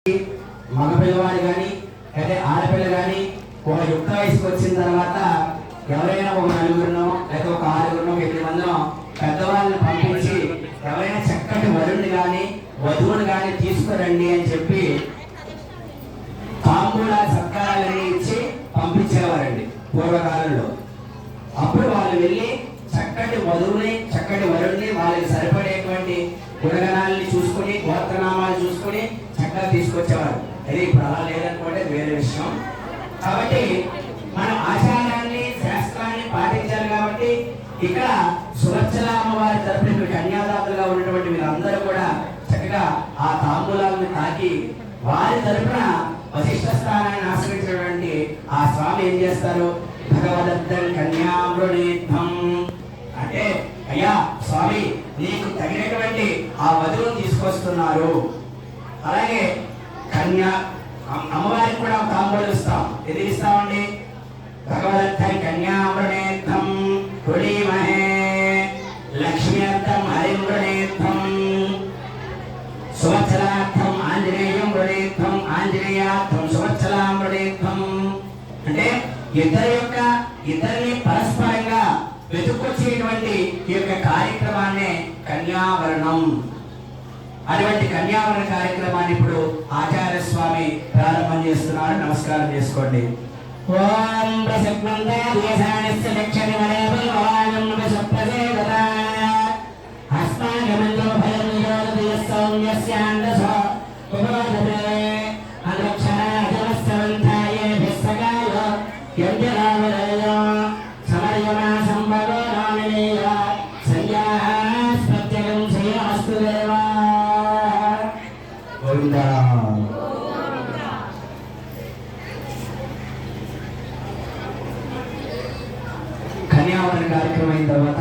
మగ పిల్లవాడు కానీ అదే ఆడపిల్ల కానీ ఒక యుక్త వయసుకు వచ్చిన తర్వాత ఎవరైనా ఒక నలుగురినో లేక ఒక ఆరుగురినో ఎనిమిది మందినో పెద్దవాళ్ళని పంపించి ఎవరైనా చక్కటి వరుణ్ణి కానీ వధువుని కానీ తీసుకురండి అని చెప్పి తాంబూల సత్కారాలన్నీ ఇచ్చి పంపించేవారండి పూర్వకాలంలో. అప్పుడు వాళ్ళు వెళ్ళి చక్కటి వధువుని చక్కటి వరుణ్ణి వాళ్ళకి సరిపడేటువంటి గుణగణాలని చూసుకొని గోత్రనామాలు చూసుకొని చక్కగా తీసుకొచ్చేవారు. అది ఇప్పుడు అలా లేదనుకోండి వేరే విషయం. కాబట్టి మనం ఆచారాన్ని శాస్త్రాన్ని పాటించాలి కాబట్టి ఇక్కడ సురక్షల అమ్మవారి తరపున ఇక్కడ కన్యాదాతలుగా ఉన్నటువంటి వీళ్ళందరూ కూడా చక్కగా ఆ తాంబూలాలను తాకి వారి తరఫున వశిష్ఠ స్థానాన్ని ఆశ్రయించినటువంటి ఆ స్వామి ఏం చేస్తారు? భగవదత్తం కన్యామృణీత్వం అంటే అయ్యా స్వామి నీకు తగినటువంటి ఆ వధువును తీసుకొస్తున్నారు. అలాగే కన్యా అమ్మవారికి కూడా తాంబూలు ఇస్తాం. ఇది ఇస్తామండి? భగవద్ కన్యామృణేత్వం కుళీమహే లక్ష్మీర్థం హరిమృణేత్వం సంవత్సరార్థం ఆంజనేయం మృణేత్వం ఆంజనేయార్థం సంవత్సరాం మృణేత్వం అంటే ఇద్దరి యొక్క ఇద్దరిని పరస్పరంగా వెతుక్కొచ్చేటువంటి ఈ యొక్క కార్యక్రమాన్నే కన్యావరణం అటువంటి కన్యావరణ కార్యక్రమాన్ని ఇప్పుడు ఆచార్య స్వామి ప్రారంభం చేస్తున్నారు. నమస్కారం చేసుకోండి. ఓం ప్రసన్నంద దేశానిస్య దక్షిణ వరేవ భవానం ప్రసప్రసేదత హస్తాగమంలో భయం నిరోధయ సౌమ్యస్యాందస ఉపవాదతే గోవిందా కన్యావరణ కార్యక్రమం అయిన తర్వాత